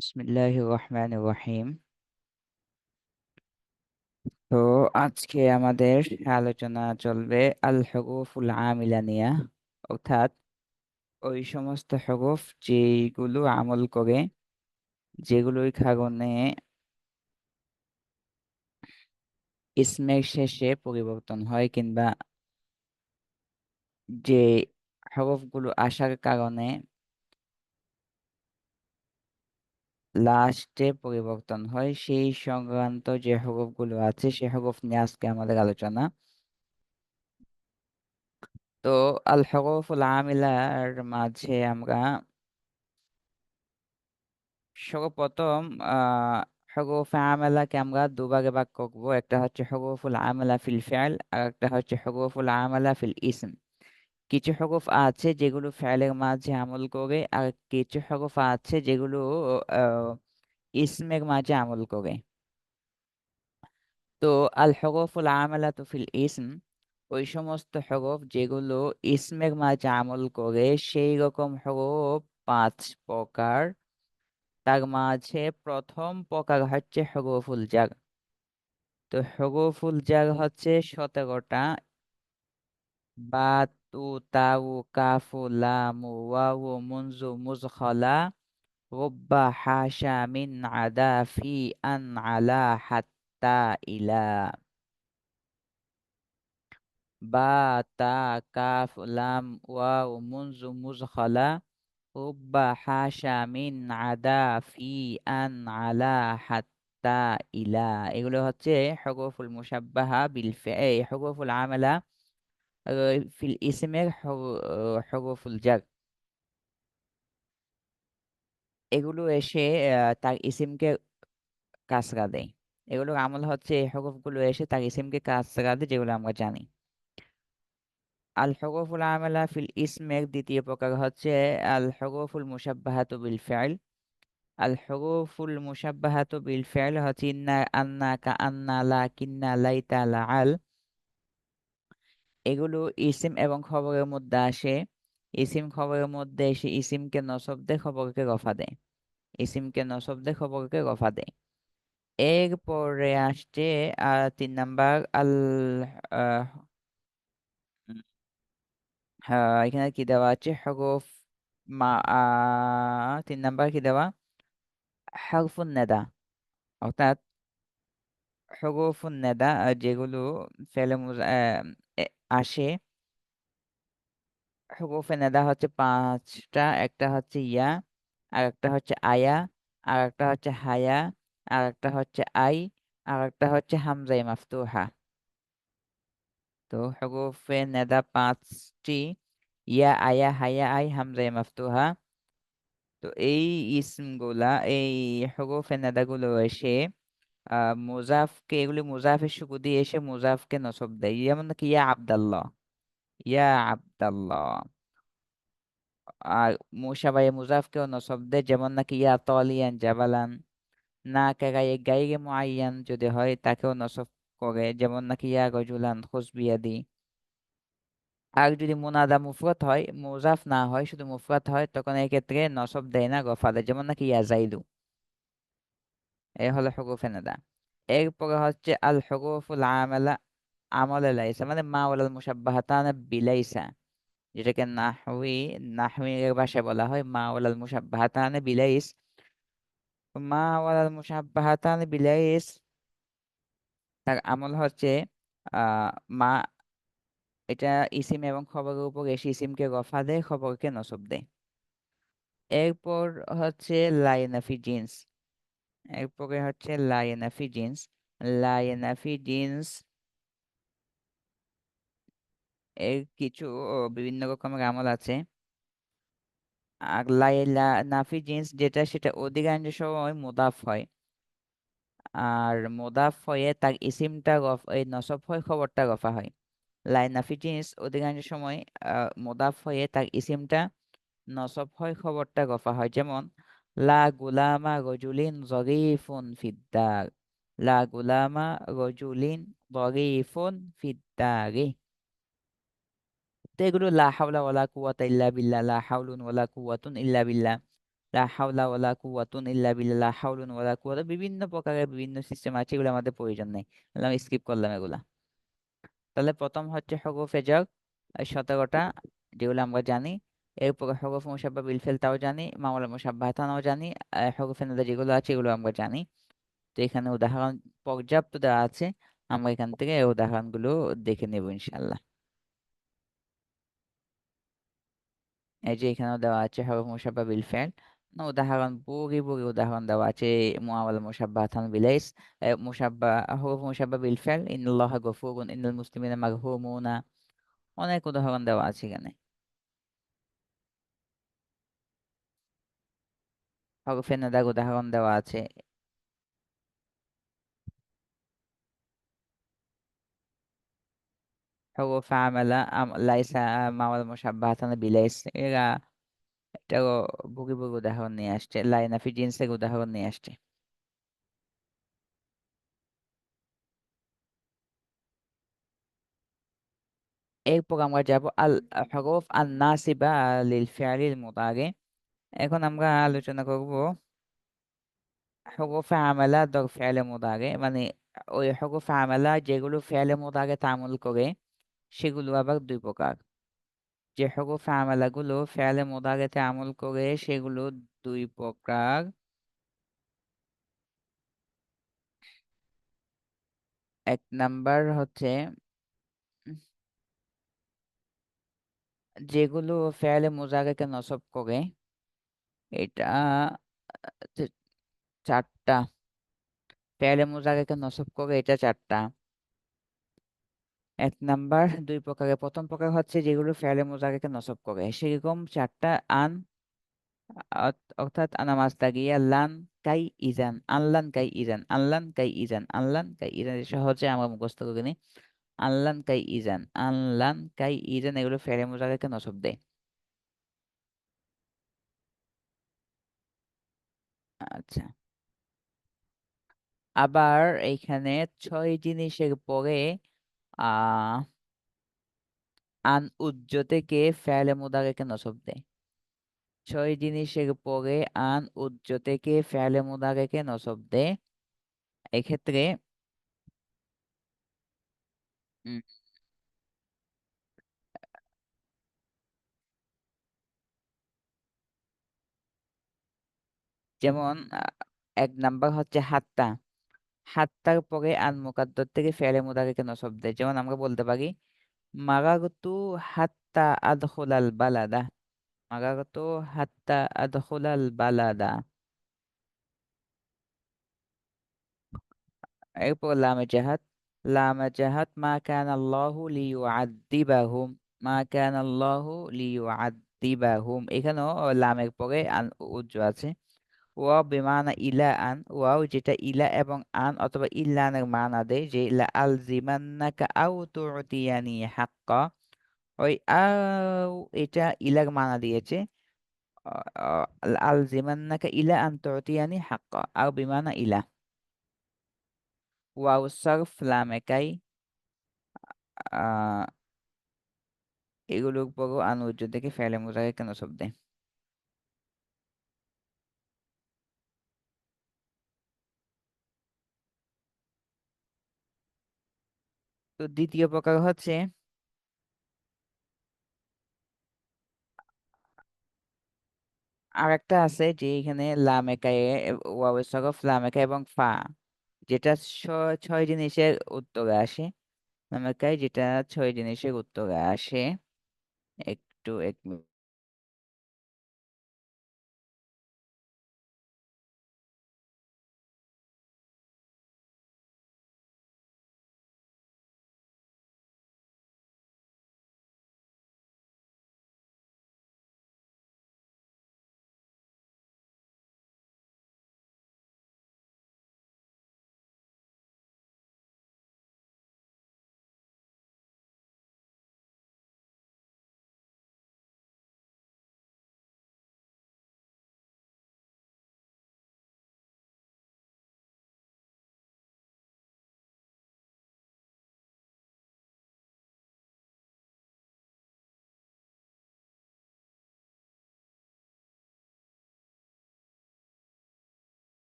বিসমিল্লাহ রহমান রহিম। তো আজকে আমাদের আলোচনা চলবে আল হরুফুল আমিলা নিয়া অর্থাৎ ওই সমস্ত হরফ যেগুলো আমল করে, যেগুলোর কারণে ইসমের শেষে পরিবর্তন হয় কিংবা যে হরফগুলো আসার কারণে লাস্টে পরিবর্তন হয়। সেই সংক্রান্ত যে হরফগুলো আছে, সে হরফ নিয়ে আজকে আমাদের আলোচনা। তো আল হরফুল আমিলার মাঝে আমরা সর্বপ্রথম আহ হরফ আমেলাকে আমরা দুভাগে ভাগ করব। একটা হচ্ছে হরফুল আমেলা ফিল ফেল, আর একটা হচ্ছে হরফুল আমেলা ফিল ইসম। কিছু হরফ আছে যেগুলো ফেলের মাঝে আমল করে, আর কিছু হরফ আছে যেগুলো ইসমের মাঝে আমল করে। তো আল হরফুল আমেলা ফিল ইসম, ওই সমস্ত হরফ যেগুলো ইসমের মাঝে আমল করে, সেই রকম হরফ পাঁচ প্রকার। তার মাঝে প্রথম প্রকার হচ্ছে হরফুল জার তো হরফুল জার হচ্ছে সতেরোটা বা তু তাউ কাফু লামু ওয়াউ মুনজু মুজখলা রব্বা হাশা মিন আদা ফি আন আলা হাত্তা ইলা বা তা কাফ লাম ওয়াউ মুনজু মুজখলা রব্বা হাশা মিন আদা ফি আন আলা হাত্তা ইলা এগুলো হচ্ছে হরফুল মুসাব্বাহা বিল ফি'ল হরফুল আমালা ফিল ইসমের হরফুল জার এগুলো এসে তার ইসিমকে কাসরা দেয়। এগুলোর আমল হচ্ছে এই হরফগুলো এসে তার ইসিমকে কাসরা দেয়, যেগুলো আমরা জানি। আল হরফুল আমালা ফিল ইসমের দ্বিতীয় প্রকার হচ্ছে আল হরফুল মুসাব্বাহাতু বিল ফি'ল। আল হরফুল মুসাব্বাহাতু বিল ফি'ল হচ্ছে ইন্না, আন্না কা, আন্না লা কিন্না লাইতা লা আল। এগুলো ইসিম এবং খবরের মধ্যে আসে। ইসিম খবরের মধ্যে এসে ইসিমকে নসব দেয় খবরকে রফা দেয়। ইসিমকে নসব দেয় খবরকে রফা দেয়। এরপরে আসছে তিন নাম্বার আল হ্যাঁ, এখানে কি দেওয়া আছে? হরফ মা তিন নাম্বার কি দেওয়া? হরফুন নেদা। অর্থাৎ হরফুন নেদা যেগুলো ফেলে আসে। হুরুফে নেদা হচ্ছে পাঁচটা, একটা হচ্ছে ইয়া আর একটা হচ্ছে আয়া আর একটা হচ্ছে হায়া আর একটা হচ্ছে আই আর একটা হচ্ছে হামজাই মাফতুহা। তো হুরুফে নেদা পাঁচটি, ইয়া, আয়া, হায়া, আই হামজাই মাফতুহা। তো এই ইসমগুলা, এই হুরুফে নেদাগুলো এসে মুজাফকে এগুলি মুজাফের দিয়ে এসে মুজাফকে নসব দেয়। যেমন নাকি ইয়া আব্দাল্লাহ ইয়া আব্দাল্লাহ। আর মুশাবাহে মুজাফকেও নসব দেয়। যেমন নাকি ইয়া তলিয়ান, জাবালান, না কে গায়ে গাইগে মুআইয়ান যদি হয় তাকেও নসব করে। যেমন নাকি ইয়া রজুলান খুসবিয়াদি। আর যদি মুনাদা মুফরত হয়, মুজাফ না হয়, শুধু মুফরত হয়, তখন এই ক্ষেত্রে নসব দেয় না গফা দেয় যেমন নাকি ইয়া জাইদু। এই হলো হরুফে নাদা। এরপরে হচ্ছে আল হরুফুল আমালা, আমলে লাইসা মানে মা ওয়ালাল মুসাব্বাহাতান বিলাইসা, যেটাকে নাহউই নাহউইয়ের ভাষায় বলা হয় মা ওয়ালাল মুসাব্বাহাতান বিলাইস। মা ওয়ালাল মুসাব্বাহাতান বিলাইস, তার আমল হচ্ছে মা, এটা ইসিম এবং খবরের উপর এসে ইসিমকে রফা দেয়, খবরকে নসব দেয়। এরপর হচ্ছে লাইনাফি জিন্স এরপরে হচ্ছে লাইনাফি জিন্স লাইনাফি জিন্স এর কিছু বিভিন্ন রকমের আমল আছে। আর লাইলা জিন্স যেটা, সেটা অধিকাংশ সময় মুদাফ হয়। আর মুদাফ হয়ে তার ইসিমটা এই নসব হয় খবরটা গফা হয়। লাইনাফি জিন্স অধিকাংশ সময় মুদাফ হয়ে তার ইসিমটা নসব হয় খবরটা গফা হয়। যেমন লা গুলামা রজুলিন জরিফুন ফিদ্দার লা গুলামা রজুলিন জরিফুন ফিদ্দারি তো এগুলো লা হাওলা ওয়ালা কুওয়াতা ইল্লা বিল্লাহ লা হাওলুন ওয়ালা কুওয়াতুন ইল্লা বিল্লাহ লা হাওলা ওয়ালা কুওয়াতুন ইল্লা বিল্লাহ লা হাওলুন ওয়ালা কুওয়াতা বিভিন্ন প্রকারের বিভিন্ন সিস্টেম আছে, এগুলো আমাদের প্রয়োজন নেই। আমি স্কিপ করলাম এগুলা। তাহলে প্রথম হচ্ছে হরফে jar সতেরোটা যেগুলো আমরা জানি এরপরে হরফ মুসাব্বা বিল ফেল তাও জানি, মামলা মুসাব্বাহাতানাও জানি আর হরফে নাদা যেগুলো আছে, এগুলো আমরা জানি। তো এখানে উদাহরণ পর্যাপ্ত দেওয়া আছে, আমরা এখান থেকে উদাহরণগুলো দেখে নেব ইনশাল্লাহ এই যে এখানেও দেওয়া আছে হরফ মুসাব্বা বিল ফেল, না উদাহরণ বুড়ি বুড়ি উদাহরণ দেওয়া আছে মুআমালা মুসাব্বাহাতান বিলাইস মুসাব্বা হরফ মুসাব্বা বিল ফেল, ইন্নাল্লাহা গফুরুন, ইন্নাল মুসলিমিনা মারহুমুনা অনেক উদাহরণ দেওয়া আছে এখানে। হরফে নাদার উদাহরণ দেওয়া আছে। আম- লাইসা মাওয়াল মুসাব্বাহাতান বিলাইস, এরা বুড়ি বুড়ি উদাহরণ নিয়ে আসছে। লাইনাফি জিন্সের উদাহরণ নিয়ে আসছে। এরপর আমরা যাব আল হরফ আন নাসিবা লিল ফিআলিল এখন আমরা আলোচনা করব হরফে আমালা দর ফেলে মুদারে মানে ওই হরফে আমালা যেগুলো ফেলে মুদারে তামুল করে, সেগুলো আবার দুই প্রকার। যে হরফে আমালা গুলো ফেলে মুদারেতে আমল করে, সেগুলো দুই প্রকার। এক নাম্বার হচ্ছে যেগুলো ফেলে মুজারেকে নসব করে এটা চারটা। ফেলে মুজারেকে নসব করে, এটা চারটা। এক নাম্বার, দুই প্রকারের। প্রথম প্রকার হচ্ছে যেগুলো ফেলে মুজারেকে নসব করে। সেরকম চারটা আন, অর্থ- অর্থাৎ আনা মাস্তাগিয়া লান কাই ইজান, আনলান কাই ইজান, আনলান কাই ইজান, আনলান কাই ইজান সহজে আমরা মুখস্থ করে নিই। আনলান কাই ইজান, আনলান কাই ইজান এগুলো ফেলে মুজারেকে নসব দেয়। আচ্ছা। আবার এইখানে ছয় জিনিসের পরে আহ আন উজ্জ থেকে ফেলে মুদারেকে নসব দেয়। ছয় জিনিসের পরে আন উজ্জ থেকে ফেলে মুদারেকে নসব দেয়। এক্ষেত্রে যেমন এক নাম্বার হচ্ছে হাত্তা। হাত্তার পরে আন মুকাদ্দর থেকে ফেলে মুদারেকে নসব দেয়। যেমন আমরা বলতে পারি মাগারতু হাত্তা আদখুলাল বালাদা। মাগারতু হাত্তা আদখুলাল বালাদা। এরপর লামে জাহাত লামে জাহাত মা কান আল্লাহু লিইউআদ্দিবাহুম মা কান আল্লাহু লিইউআদ্দিবাহুম এখানেও লামের পরে আন উজ্জ আছে। ওয়াও বিমানা ইলা আন ওয়াও যেটা ইলা এবং আন অথবা ইল্লানের মানা দেয় যে লা আলজিমান্নাকা আও তুতিয়ানি হাক্কা। ওই আও এটা ইলার মানা দিয়েছে। আলজিমান্নাকা ইলা আন তুতিয়ানি হাক্কা, আও বিমানা ইলা। ওয়াও সারফ লামেকাই এগুলোর উপরও আন উজ্জ থেকে ফেলে মোজাকে কেন শব্দে? তো দ্বিতীয় প্রকার হচ্ছে আর একটা আছে যে এখানে লামেকায় ওয়াও সরফ লামেকা এবং ফা, যেটা ছয় জিনিসের উত্তরে আসে। লামেকায় যেটা ছয় জিনিসের উত্তরে আসে, একটু, এক মিনিট।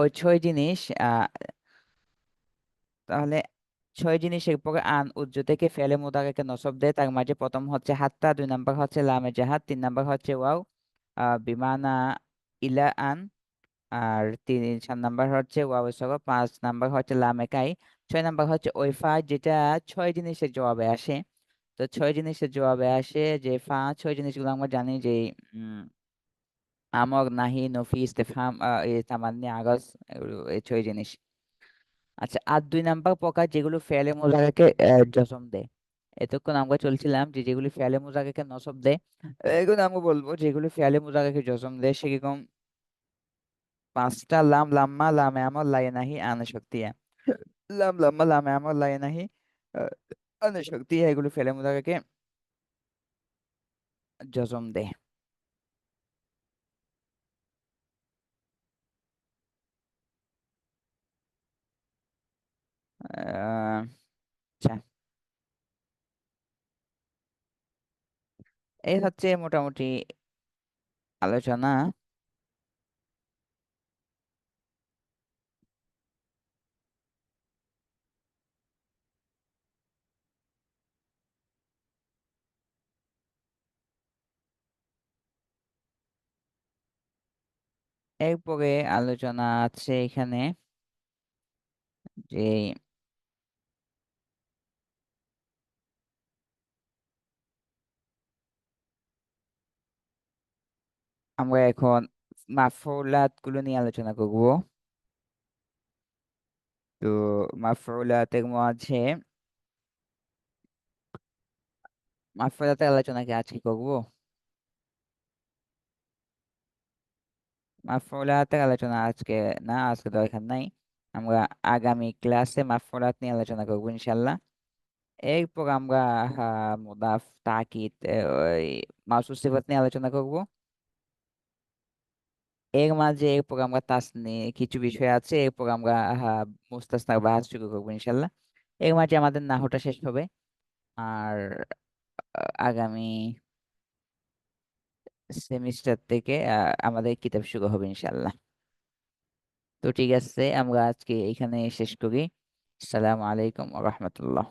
ওই ছয় জিনিস তাহলে ছয় জিনিসের পরে আন উজ্জ থেকে ফেলে মুদারাকে নসব দেয়। তার মাঝে প্রথম হচ্ছে হাত্তা দুই নাম্বার হচ্ছে লামে জাহাদ, তিন নাম্বার হচ্ছে ওয়াও বিমানা ইলা আন, আর তিন, চার নাম্বার হচ্ছে ওয়াও সহ পাঁচ নাম্বার হচ্ছে লামে কাই, ছয় নাম্বার হচ্ছে ওই ফা যেটা ছয় জিনিসের জবাবে আসে। তো ছয় জিনিসের জবাবে আসে যে ফা, ছয় জিনিসগুলো আমরা জানি যে আমর নাহি নফি ইস্তেফহাম আহ, তামান্নি আগস এই ছয় জিনিস। আচ্ছা আর দুই নাম্বার প্রকার যেগুলো ফেলে মোজারেকে জজম দেয়। এতক্ষণ আমরা চলছিলাম যে যেগুলি ফেলে মোজারেকে নসব দেয় এখন আমরা বলব যেগুলি ফেলে মোজারেকে জজম দেয় সেরকম পাঁচটা লাম লাম্মা লামে আমল লাই নাহি আনে শক্তিয়া লাম লাম্মা লামে আমল লাই নাহি আনে শক্তিয়া এগুলি ফেলে মোজারেকে জজম দেয়। আচ্ছা। এই হচ্ছে মোটামুটি আলোচনা। এরপরে আলোচনা আছে এখানে যে আমরা এখন মাফউলাতগুলো নিয়ে আলোচনা করব। তো মাফউলাতের মাঝে মাফউলাতের আলোচনা কি আজকে করব? মাফউলাতের আলোচনা আজকে না, আজকে দরকার নাই। আমরা আগামী ক্লাসে মাফউলাত নিয়ে আলোচনা করব ইনশাল্লাহ এরপর আমরা মুদাফ, তাকিদ ওই মাউসুফ সিফাত নিয়ে আলোচনা করব। এর মাঝে এরপর আমরা নিয়ে কিছু বিষয় আছে এরপর আমরা আহ, মুস্তাসনার বাহাস শুরু করব ইনশাল্লাহ। এর মাঝে আমাদের নাহটা শেষ হবে। আর আগামী সেমিস্টার থেকে আহ, আমাদের কিতাব শুরু হবে ইনশাল্লাহ। তো ঠিক আছে আমরা আজকে এখানে শেষ করি। আসসালামু আলাইকুম রহমতুল্লাহ।